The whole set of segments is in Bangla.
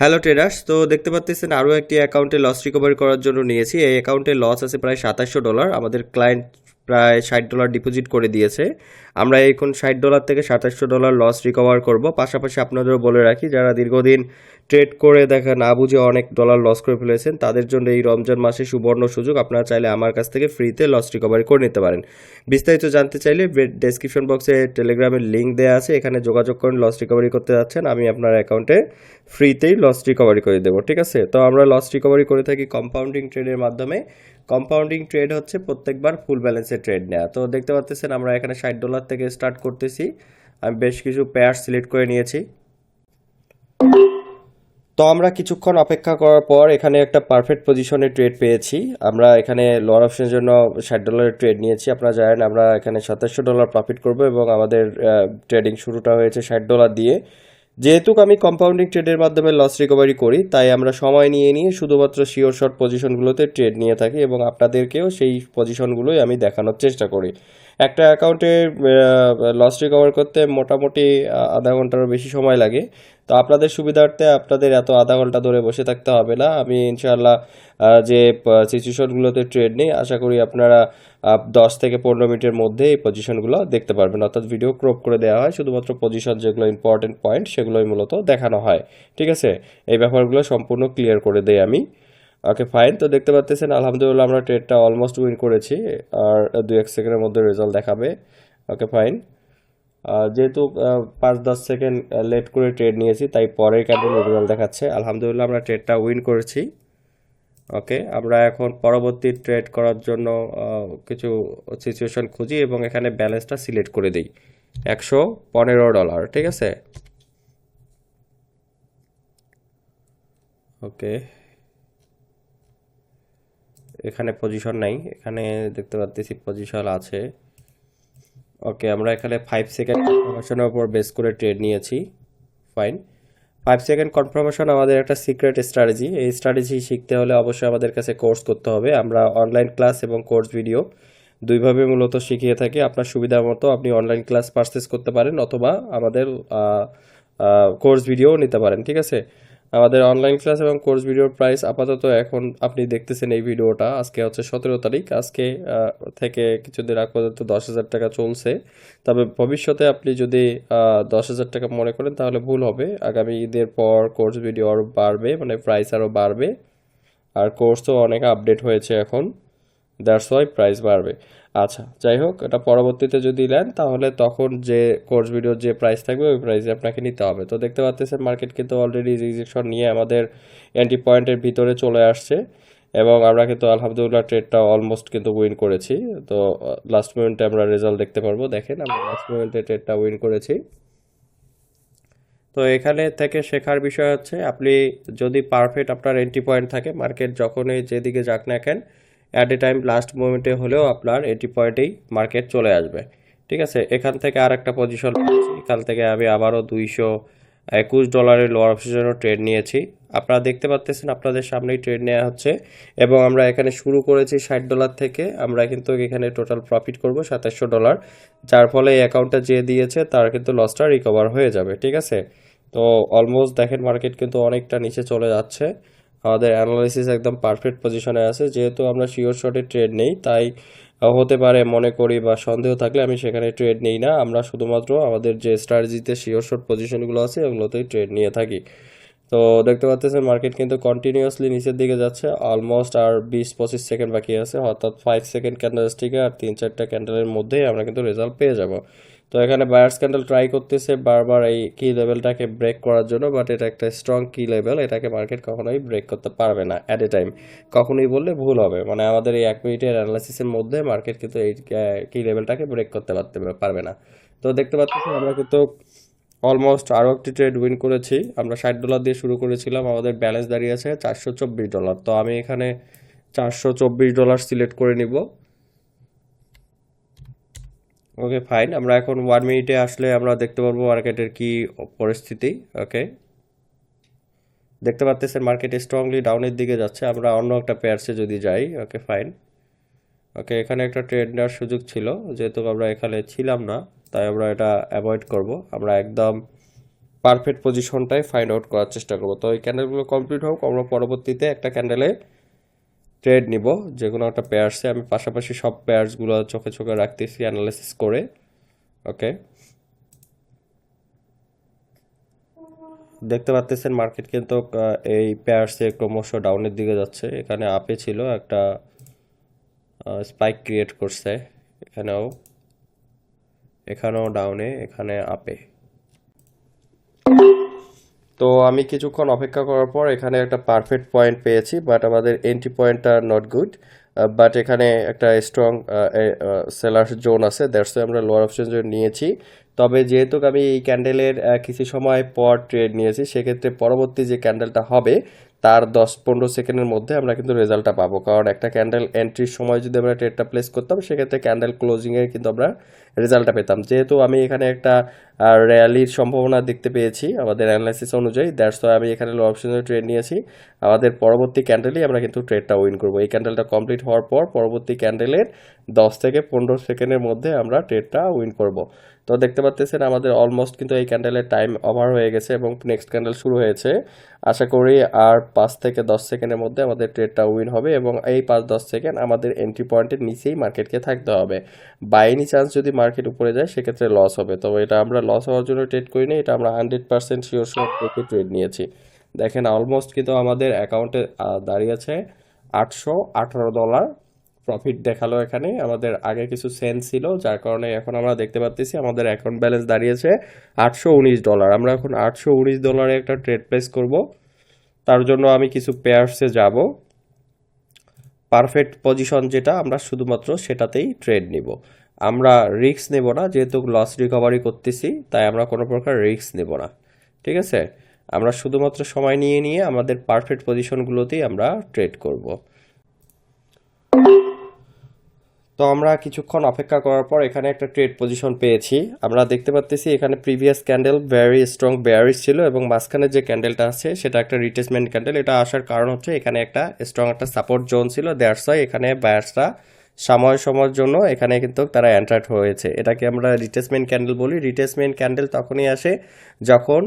হ্যালো ট্রেডার্স, তো দেখতে পাচ্ছেন আরও একটি অ্যাকাউন্টে লস রিকভারি করার জন্য নিয়েছি। এই অ্যাকাউন্টে লস আছে প্রায় সাতাশশো ডলার। আমাদের ক্লায়েন্ট প্রায় ষাট ডলার ডিপোজিট করে দিয়েছে। আমরা এখন ষাট ডলার থেকে সাতাশশো ডলার লস রিকভার করব। পাশাপাশি আপনাদেরও বলে রাখি, যারা দীর্ঘদিন ট্রেড করে দেখা না বুঝে অনেক ডলার লস করে ফেলেছেন, তাদের জন্য এই রমজান মাসে সুবর্ণ সুযোগ। আপনারা চাইলে আমার কাছ থেকে ফ্রিতে লস রিকভারি করে নিতে পারেন। বিস্তারিত জানতে চাইলে ডেসক্রিপশন বক্সে টেলিগ্রামের লিঙ্ক দেওয়া আছে, এখানে যোগাযোগ করেন লস রিকভারি করতে যাচ্ছেন, আমি আপনার অ্যাকাউন্টে ফ্রিতেই লস রিকভারি করে দেবো, ঠিক আছে? তো আমরা লস রিকভারি করে থাকি কম্পাউন্ডিং ট্রেডের মাধ্যমে। কম্পাউন্ডিং ট্রেড হচ্ছে প্রত্যেকবার ফুল ব্যালেন্সের ট্রেড নেওয়া তো দেখতে পাচ্ছেন আমরা এখানে ষাট ডলার থেকে স্টার্ট করতেছি। আমি বেশ কিছু পেয়ার সিলেক্ট করে নিয়েছি। তো আমরা কিছুক্ষণ অপেক্ষা করার পর এখানে একটা পারফেক্ট পজিশনে ট্রেড পেয়েছি। আমরা এখানে লোয়ার অপশনের জন্য ষাট ডলারের ট্রেড নিয়েছি। আপনারা জানেন আমরা এখানে সাতাশশো ডলার প্রফিট করব এবং আমাদের ট্রেডিং শুরুটা হয়েছে ষাট ডলার দিয়ে। যেহেতু আমি কম্পাউন্ডিং ট্রেডের মাধ্যমে লস রিকভারি করি, তাই আমরা সময় নিয়ে নিয়ে শুধুমাত্র শিওর শর্ট পজিশনগুলোতে ট্রেড নিয়ে থাকি এবং আপনাদেরকেও সেই পজিশনগুলোই আমি দেখানোর চেষ্টা করি। একটা অ্যাকাউন্টে লস রিকভার করতে মোটামুটি আধা ঘন্টারও বেশি সময় লাগে। তো আপনাদের সুবিধার্থে আপনাদের এত আধা ঘণ্টা ধরে বসে থাকতে হবে না। আমি ইনশাআল্লাহ যে সিচুয়েশনগুলোতে ট্রেড নেই, আশা করি আপনারা দশ থেকে পনেরো মিনিটের মধ্যে এই পজিশনগুলো দেখতে পারবেন। অর্থাৎ ভিডিও ক্রপ করে দেওয়া হয়, শুধুমাত্র পজিশন যেগুলো ইম্পর্টেন্ট পয়েন্ট সেগুলোই মূলত দেখানো হয়। ঠিক আছে? এই ব্যাপারগুলো সম্পূর্ণ ক্লিয়ার করে দেই আমি। ওকে ফাইন তো দেখতে পাচ্ছেন আলহামদুলিল্লাহ আমরা ট্রেডটা অলমোস্ট উইন করেছি। আর দু এক সেকেন্ডের মধ্যে রেজাল্ট দেখাবে। ওকে ফাইন যেহেতু পাঁচ দশ সেকেন্ড লেট করে ট্রেড নিয়েছি, তাই পরের ক্যান্ডেল রেজাল্ট দেখাচ্ছে। আলহামদুলিল্লাহ, আমরা ট্রেডটা উইন করেছি। ওকে, আমরা এখন পরবর্তী ট্রেড করার জন্য কিছু সিচুয়েশন খুঁজি এবং এখানে ব্যালেন্সটা সিলেক্ট করে দিই। একশো পনেরো ডলার, ঠিক আছে? ওকে। এখানে পজিশন নাই, এখানে দেখতে পাচ্ছি পজিশন আছে। ওকে আমরা এখানে ফাইভ সেকেন্ড কনফার্মেশনের উপর বেস করে ট্রেড নিয়েছি। ফাইন ফাইভ সেকেন্ড কনফার্মেশন আমাদের একটা সিক্রেট স্ট্র্যাটেজি এই স্ট্র্যাটেজি শিখতে হলে অবশ্যই আমাদের কাছে কোর্স করতে হবে। আমরা অনলাইন ক্লাস এবং কোর্স ভিডিও দুইভাবে মূলত শিখিয়ে থাকি। আপনার সুবিধা মতো আপনি অনলাইন ক্লাস পারচেস করতে পারেন অথবা আমাদের কোর্স ভিডিও নিতে পারেন, ঠিক আছে? আমাদের অনলাইন ক্লাস এবং কোর্স ভিডিওর প্রাইস আপাতত এখন আপনি দেখতেছেন এই ভিডিওটা আজকে হচ্ছে সতেরো তারিখ। আজকে থেকে কিছুদিন আগ পর্যন্ত দশ হাজার টাকা চলছে। তবে ভবিষ্যতে আপনি যদি দশ হাজার টাকা মনে করেন, তাহলে ভুল হবে। আগামী ঈদের পর কোর্স ভিডিও আরও বাড়বে মানে প্রাইস আরও বাড়বে। আর কোর্সও অনেক আপডেট হয়েছে এখন। দ্যাটস ওয়াই প্রাইস বাড়বে। আচ্ছা যাই হোক এটা পরবর্তীতে যদি নেন, তাহলে তখন যে কোর্স ভিডিওর যে প্রাইস থাকবে, ওই প্রাইসে আপনাকে নিতে হবে। তো দেখতে পাচ্ছেন মার্কেট কিন্তু অলরেডি রিজেকশন নিয়ে আমাদের এন্টি পয়েন্টের ভিতরে চলে আসছে। এবং আমরা কিন্তু আলহামদুলিল্লাহ ট্রেডটা অলমোস্ট কিন্তু উইন করেছি। তো লাস্ট মোমেন্টে আমরা রেজাল্ট দেখতে পারব। দেখেন, আমরা লাস্ট মোমেন্টে ট্রেডটা উইন করেছি। তো এখানে থেকে শেখার বিষয় হচ্ছে, আপনি যদি পারফেক্ট আপনার এন্ট্রি পয়েন্ট থাকে মার্কেট যখনই যেদিকে যাক না কেন অ্যাট এ টাইম লাস্ট মোমেন্টে হলেও আপনার এন্ট্রি পয়েন্টেই মার্কেট চলে আসবে। ঠিক আছে? এখান থেকে আর একটা পজিশন এখান থেকে আমি আবারও দুইশো একুশ ডলারের লোয়ার অপশনের ট্রেড নিয়েছি। আপনারা দেখতে পাচ্ছেন আপনাদের সামনেই ট্রেড নেওয়া হচ্ছে এবং আমরা এখানে শুরু করেছি ষাট ডলার থেকে। আমরা কিন্তু এখানে টোটাল প্রফিট করব সাতাশশো ডলার যার ফলে এই অ্যাকাউন্টটা যে দিয়েছে, তার কিন্তু লসটা রিকভার হয়ে যাবে। ঠিক আছে? তো অলমোস্ট দেখেন মার্কেট কিন্তু অনেকটা নিচে চলে যাচ্ছে। আমাদের অ্যানালাইসিস একদম পারফেক্ট পজিশনে আছে। যেহেতু আমরা শিওর শটে ট্রেড নেই, তাই হতে পারে মনে করি বা সন্দেহ থাকলে আমি সেখানে ট্রেড নেই না। আমরা শুধুমাত্র আমাদের যে স্ট্র্যাটেজিতে শিওর শট পজিশনগুলো আছে ওগুলোতেই ট্রেড নিয়ে থাকি। তো দেখতে পাচ্ছেন মার্কেট কিন্তু কন্টিনিউয়াসলি নিচের দিকে যাচ্ছে। অলমোস্ট আর বিশ পঁচিশ সেকেন্ড বাকি আছে। অর্থাৎ ফাইভ সেকেন্ড ক্যান্ডেলস্টিকে আর তিন চারটা ক্যান্ডেলের মধ্যেই আমরা কিন্তু রেজাল্ট পেয়ে যাব। তো এখানে বায়ার্স ক্যান্ডেল ট্রাই করতেছে, বারবার এই কি লেভেলটাকে ব্রেক করার জন্য বাট এটা একটা স্ট্রং কি লেভেল এটাকে মার্কেট কখনোই ব্রেক করতে পারবে না অ্যাট এ টাইম কখনোই বললে ভুল হবে মানে আমাদের এই এক মিনিটের অ্যানালাইসিসের মধ্যে মার্কেট কিন্তু এই কি লেভেলটাকে ব্রেক করতে পারতে পারবে না। তো দেখতে পাচ্ছি আমরা কিন্তু অলমোস্ট আরও একটি ট্রেড উইন করেছি। আমরা ষাট ডলার দিয়ে শুরু করেছিলাম, আমাদের ব্যালেন্স দাঁড়িয়ে আছে চারশো চব্বিশ ডলার তো আমি এখানে চারশো চব্বিশ ডলার সিলেক্ট করে নিব। ওকে ফাইন আমরা এখন ওয়ান মিনিটে আসলে আমরা দেখতে পারব মার্কেটের কি পরিস্থিতি ওকে দেখতে পাচ্ছেন মার্কেট স্ট্রংলি ডাউনের দিকে যাচ্ছে, আমরা অন্য একটা পেয়ারসে যদি যাই ওকে ফাইন ওকে এখানে একটা ট্রেড নেওয়ার সুযোগ ছিল, যেহেতু আমরা এখানে ছিলাম না, তাই আমরা এটা অ্যাভয়েড করব। আমরা একদম পারফেক্ট পজিশনটাই ফাইন্ড আউট করার চেষ্টা করব। তো এই ক্যান্ডেলগুলো কমপ্লিট হোক, আমরা পরবর্তীতে একটা ক্যান্ডেলে ট্রেড নিব যে কোনো একটা পেয়ার্সে আমি পাশাপাশি সব পেয়ার্সগুলো চোখে চোখে রাখতেছি অ্যানালাইসিস করে ওকে দেখতে পাচ্ছেন মার্কেট কিন্তু এই পেয়ার্সে ক্রমশ ডাউনের দিকে যাচ্ছে। এখানে আপে ছিল একটা স্পাইক ক্রিয়েট করছে, এখানেও এখানেও ডাউনে এখানে আপে তো আমি কিছুক্ষণ অপেক্ষা করার পর এখানে একটা পারফেক্ট পয়েন্ট পেয়েছি বাট আমাদের এন্ট্রি পয়েন্টটা নট গুড বাট এখানে একটা স্ট্রং সেলার জোন আছে দ্যাটস আমরা লোয়ার অপশন জোন নিয়েছি। তবে যেহেতু আমি এই ক্যান্ডেলের কিছু সময় পর ট্রেড নিয়েছি, সেক্ষেত্রে পরবর্তী যে ক্যান্ডেলটা হবে, তার দশ পনেরো সেকেন্ডের মধ্যে আমরা কিন্তু রেজাল্টটা পাবো। কারণ একটা ক্যান্ডেল এন্ট্রির সময় যদি আমরা ট্রেডটা প্লেস করতাম, সেক্ষেত্রে ক্যান্ডেল ক্লোজিংয়ের কিন্তু আমরা রেজাল্টটা পেতাম। যেহেতু আমি এখানে একটা র্যালির সম্ভাবনা দেখতে পেয়েছি আমাদের অ্যানালাইসিস অনুযায়ী দ্যাটস আমি এখানে লো অপশনে ট্রেড নিয়েছি। আমাদের পরবর্তী ক্যান্ডেলেই আমরা কিন্তু ট্রেডটা উইন করব। এই ক্যান্ডেলটা কমপ্লিট হওয়ার পর পরবর্তী ক্যান্ডেলের দশ থেকে পনেরো সেকেন্ডের মধ্যে আমরা ট্রেডটা উইন করব। তো দেখতে পাচ্ছেন আমাদের অলমোস্ট কিন্তু এই ক্যান্ডেলের টাইম ওভার হয়ে গেছে এবং নেক্সট ক্যান্ডেল শুরু হয়েছে। আশা করি আর পাঁচ থেকে দশ সেকেন্ডের মধ্যে আমাদের ট্রেডটা উইন হবে এবং এই পাঁচ দশ সেকেন্ড আমাদের এন্ট্রি পয়েন্টের নিচেই মার্কেটকে থাকতে হবে। বাই এনি চান্স যদি মার্কেট উপরে যায়, সেক্ষেত্রে লস হবে। তবে এটা আমরা লস হওয়ার জন্য ট্রেড করি করিনি, এটা আমরা হান্ড্রেড পার্সেন্ট শিওর শিওর থেকে ট্রেড নিয়েছি। দেখেন অলমোস্ট কিন্তু আমাদের অ্যাকাউন্টে দাঁড়িয়েছে আটশো আঠারো ডলার প্রফিট দেখাল এখানে। আমাদের আগে কিছু সেন্স ছিল, যার কারণে এখন আমরা দেখতে পাচ্ছি আমাদের অ্যাকাউন্ট ব্যালেন্স দাঁড়িয়েছে আটশো উনিশ ডলার আমরা এখন আটশো উনিশ ডলারে একটা ট্রেড প্লেস করব। তার জন্য আমি কিছু পেয়ার্সে যাব। পারফেক্ট পজিশন যেটা আমরা শুধুমাত্র সেটাতেই ট্রেড নিব। আমরা রিস্ক নেব না, যেহেতু লস রিকভারি করতেছি, তাই আমরা কোনো প্রকার রিস্ক নেব না। ঠিক আছে? আমরা শুধুমাত্র সময় নিয়ে নিয়ে আমাদের পারফেক্ট পজিশনগুলোতেই আমরা ট্রেড করব। তো আমরা কিছুক্ষণ অপেক্ষা করার পর এখানে একটা ট্রেড পজিশন পেয়েছি। আমরা দেখতে পাচ্ছি এখানে previous candle very strong bearish ছিল এবং মাঝখানে যে ক্যান্ডেলটা আছে, সেটা একটা রিটেসমেন্ট ক্যান্ডেল এটা আসার কারণ হচ্ছে এখানে একটা স্ট্রং একটা সাপোর্ট জোন ছিল। দ্যাটস ওয়াই এখানে বায়ার্সরা সময় সময়ের জন্য এখানে কিন্তু তারা অ্যান্ট্রাক্ট হয়েছে। এটাকে আমরা রিটেসমেন্ট ক্যান্ডেল বলি। রিটেসমেন্ট ক্যান্ডেল তখনই আসে যখন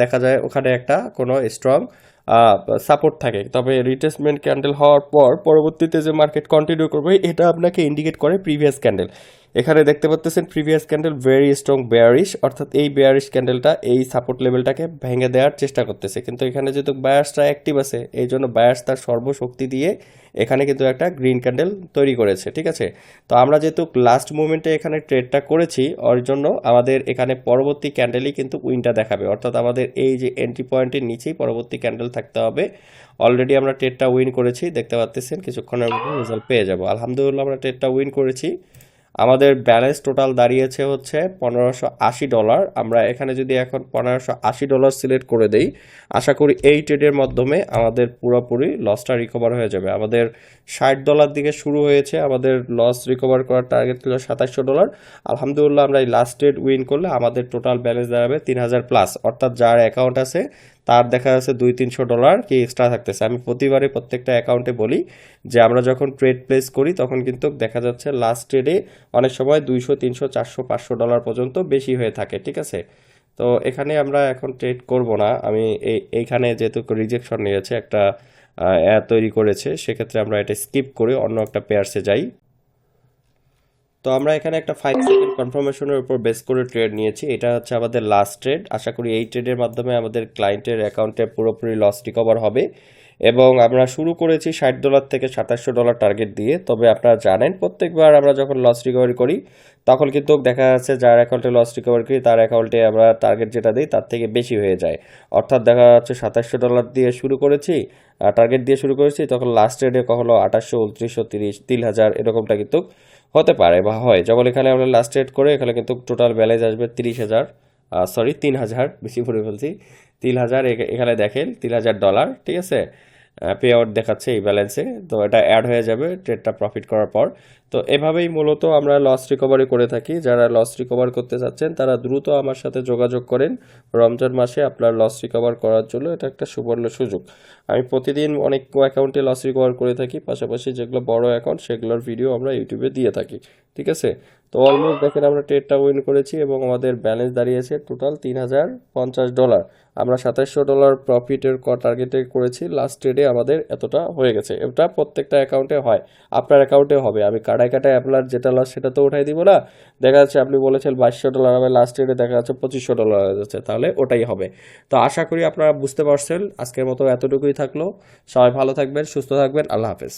দেখা যায় ওখানে একটা কোনো স্ট্রং সাপোর্ট থাকে। তবে রিটেসমেন্ট ক্যান্ডেল হওয়ার পর পরবর্তীতে যে মার্কেট কন্টিনিউ করবে, এটা আপনাকে ইন্ডিকেট করে প্রিভিয়াস ক্যান্ডেল এখানে দেখতে পাচ্ছেন previous candle very strong bearish অর্থাৎ এই বেয়ারিশ ক্যান্ডেলটা এই সাপোর্ট লেভেলটাকে ভেঙে দেওয়ার চেষ্টা করতেছে। কিন্তু এখানে যেহেতু বায়ার্সটা অ্যাক্টিভ আছে, এই জন্য বায়ার্স তার সর্বশক্তি দিয়ে এখানে কিন্তু একটা গ্রিন ক্যান্ডেল তৈরি করেছে, ঠিক আছে? তো আমরা যেহেতু লাস্ট মুভমেন্টে এখানে ট্রেডটা করেছি, ওর জন্য আমাদের এখানে পরবর্তী ক্যান্ডেলই কিন্তু উইনটা দেখাবে। অর্থাৎ আমাদের এই যে এন্ট্রি পয়েন্টের নিচেই পরবর্তী ক্যান্ডেল থাকতে হবে। অলরেডি আমরা ট্রেডটা উইন করেছি, দেখতে পাচ্ছেন কিছুক্ষণের মধ্যে রেজাল্ট পেয়ে যাব। আলহামদুলিল্লাহ, আমরা ট্রেডটা উইন করেছি। আমাদের ব্যালেন্স টোটাল দাঁড়িয়েছে হচ্ছে পনেরোশো আশি ডলার আমরা এখানে যদি এখন পনেরোশো আশি ডলার সিলেক্ট করে দেই, আশা করি এই ট্রেডের মাধ্যমে আমাদের পুরোপুরি লসটা রিকভার হয়ে যাবে। আমাদের ষাট ডলার দিকে শুরু হয়েছে, আমাদের লস রিকভার করার টার্গেট ছিল সাতাশশো ডলার আলহামদুলিল্লাহ আমরা এই লাস্ট ট্রেড উইন করলে আমাদের টোটাল ব্যালেন্স দাঁড়াবে তিন হাজার প্লাস অর্থাৎ যার অ্যাকাউন্ট আছে তার দেখা যাচ্ছে দুই তিনশো ডলার কি এক্সট্রা থাকতেছে। আমি প্রতিবারে প্রত্যেকটা অ্যাকাউন্টে বলি যে আমরা যখন ট্রেড প্লেস করি, তখন কিন্তু দেখা যাচ্ছে লাস্ট ট্রেডে অনেক সময় দুইশো, তিনশো, চারশো, পাঁচশো ডলার পর্যন্ত বেশি হয়ে থাকে, ঠিক আছে? তো এখানে আমরা এখন ট্রেড করব না। আমি এই, এইখানে যেহেতু রিজেকশন নিয়েছে, একটা তৈরি করেছে, সেক্ষেত্রে আমরা এটা স্কিপ করে অন্য একটা পেয়ার্সে যাই। তো আমরা এখানে একটা ফাইভ সেকেন্ড কনফার্মেশনের উপর বেস করে ট্রেড নিয়েছি। এটা হচ্ছে আমাদের লাস্ট ট্রেড আশা করি এই ট্রেডের মাধ্যমে আমাদের ক্লায়েন্টের অ্যাকাউন্টে পুরোপুরি লস রিকভার হবে। এবং আমরা শুরু করেছি ষাট ডলার থেকে সাতাশশো ডলার টার্গেট দিয়ে। তবে আপনারা জানেন, প্রত্যেকবার আমরা যখন লস রিকভারি করি, তখন কিন্তু দেখা যাচ্ছে যার অ্যাকাউন্টে লস রিকভারি করি, তার অ্যাকাউন্টে আমরা টার্গেট যেটা দিই, তার থেকে বেশি হয়ে যায়। অর্থাৎ দেখা যাচ্ছে সাতাশশো ডলার দিয়ে শুরু করেছি টার্গেট দিয়ে শুরু করেছি, তখন লাস্ট ট্রেডে কখনো আঠাশশো, উনত্রিশশো, তিরিশ, তিন হাজার, এরকমটা কিন্তু হতে পারে বা হয়। যখন এখানে আমরা লাস্ট রেট করে, এখানে কিন্তু টোটাল ব্যালেন্স আসবে তিরিশ হাজার সরি তিন হাজার, বেশি করে বলছি, তিন হাজার এখ- এখানে দেখেন, তিন হাজার ডলার ঠিক আছে? পে আউট দেখাচ্ছে এই ব্যালেন্সে তো এটা অ্যাড হয়ে যাবে ট্রেডটা প্রফিট করার পর। তো এভাবেই মূলত আমরা লস রিকভারি করে থাকি। যারা লস রিকভার করতে চাচ্ছেন তারা দ্রুত আমার সাথে যোগাযোগ করেন। রমজান মাসে আপনার লস রিকভার করার জন্য এটা একটা সুবর্ণ সুযোগ। আমি প্রতিদিন অনেক অ্যাকাউন্টে লস রিকভার করে থাকি। পাশাপাশি যেগুলো বড় অ্যাকাউন্ট সেগুলোর ভিডিও আমরা ইউটিউবে দিয়ে থাকি। ঠিক আছে? তো অলমোস্ট দেখেন আমরা ট্রেডটা উইন করেছি এবং আমাদের ব্যালেন্স দাঁড়িয়েছে টোটাল তিন হাজার পঞ্চাশ ডলার আমরা সাতাশশো ডলার প্রফিটের টার্গেটে করেছি লাস্ট ট্রেডে আমাদের এতটা হয়ে গেছে। এটা প্রত্যেকটা অ্যাকাউন্টে হয়, আপনার অ্যাকাউন্টে হবে। আমি কাটায় কাটায় আপনার যেটা লস সেটা তো উঠাই দিব না। দেখা যাচ্ছে আপনি বলেছেন বাইশশো ডলার হবে লাস্ট ট্রেডে দেখা যাচ্ছে পঁচিশশো ডলার হয়ে যাচ্ছে, তাহলে ওটাই হবে। তো আশা করি আপনারা বুঝতে পারছেন, আজকের মতো এতটুকুই থাকল। সবাই ভালো থাকবেন, সুস্থ থাকবেন, আল্লাহ হাফেজ।